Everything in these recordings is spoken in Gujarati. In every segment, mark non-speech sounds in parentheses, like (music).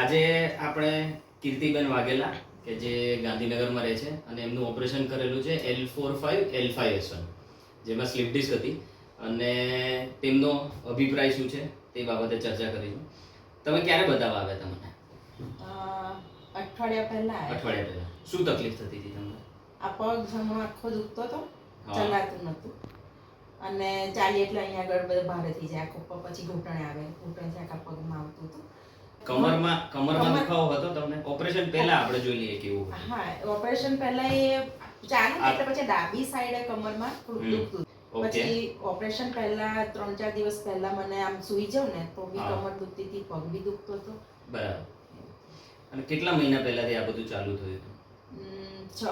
આજે આપણે કીર્તિબેન વાઘેલા કે જે ગાંધીનગરમાં રહે છે અને એમનું ઓપરેશન કરેલું છે L four five L five S one જેમાં સ્લીપ ડિસ્ક હતી. અને તેમનો અભિપ્રાય શું છે તે બાબતે ચર્ચા કરીશું. તમે ક્યારે બતાવવા આવ્યા તમને અઠવાડિયા પહેલા. અઠવાડિયા પહેલા. શું તકલીફ થતી હતી તમને? આ પગ જમણો આખો દુખતો હતો. ચલાતું નહોતું. અને ચાલી એટલે અહીંયા આગળ બધું ભારે થઈ જાય. આખો પછી ઘૂંટણે આવે. ઘૂંટણથી આખા પગમાં આવતું હતું. કમરમાં કમરમાં દુખાવો હતો તમને? ઓપરેશન પહેલા આપણે જોઈ લઈએ કેવું હા ઓપરેશન પહેલા એ ચાલુ એટલે પછી ડાબી સાઈડે કમરમાં થોડું દુખતું પછી ઓપરેશન પહેલા ત્રણ ચાર દિવસ પહેલા મને આમ સુઈ જાઉં ને તો બી કમર દુખતી હતી પગ બી દુખતો હતો. બરાબર. અને કેટલા મહિના પહેલાથી આ બધું ચાલુ થયું હતું? છ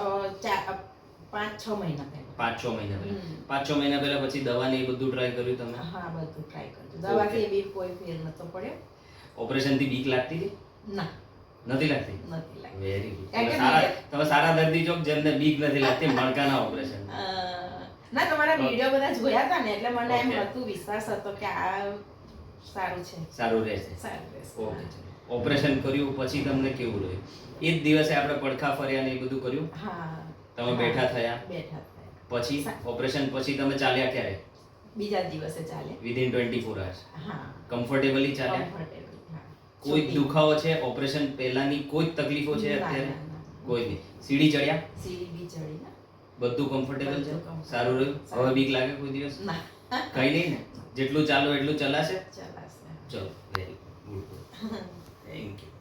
ચાર પાંચ છ મહિના પહેલા. પાંચ છ મહિના પહેલા. પાંચ છ મહિના પહેલા પછી દવાની એ બધું ટ્રાય કર્યું તમે? હા બધું ટ્રાય કર્યું. દવાથી બી કોઈ ફેર નતો પડ્યો. ઓપરેશનથી બીક લાગતી હતી? ના. નથી લાગતી? વેરી ગુડ તમે સારા દર્દી છો જેમને બીક નથી લાગતી મણકાના ઓપરેશન ના તમારા વીડિયો બધા જોયા હતા ને એટલે મને એમ હતું વિશ્વાસ હતો કે આ સારું છે. સારું રહેશે. સારું રહેશે. ઓકે ઓપરેશન કર્યું પછી તમને કેવું રહ્યું? એ જ દિવસે આપણે પડખા ફર્યા ને એ બધું કર્યું? હા. તમે બેઠા થયા? બેઠા થયા. પછી? ઓપરેશન પછી તમે ચાલ્યા ક્યારે? બીજા દિવસે ચાલે વિધિન ટ્વેન્ટી ફોર અવર્સ હા. કમ્ફર્ટેબલી ચાલ્યા? હા. કોઈ. દુખાવો છે ઓપરેશન પહેલાની કોઈ તકલીફો છે અત્યારે. કોઈ નહીં. સીડી ચડ્યા? સીડી બી ચડી બધું કમ્ફર્ટેબલ છે? સારું રહ્યું? હવે બીક લાગે કોઈ દિવસ? ના. કઈ નહીં ને. જેટલું ચાલો એટલું ચલાશે. ચલાશે. ચલો વેરી ગુડ (laughs)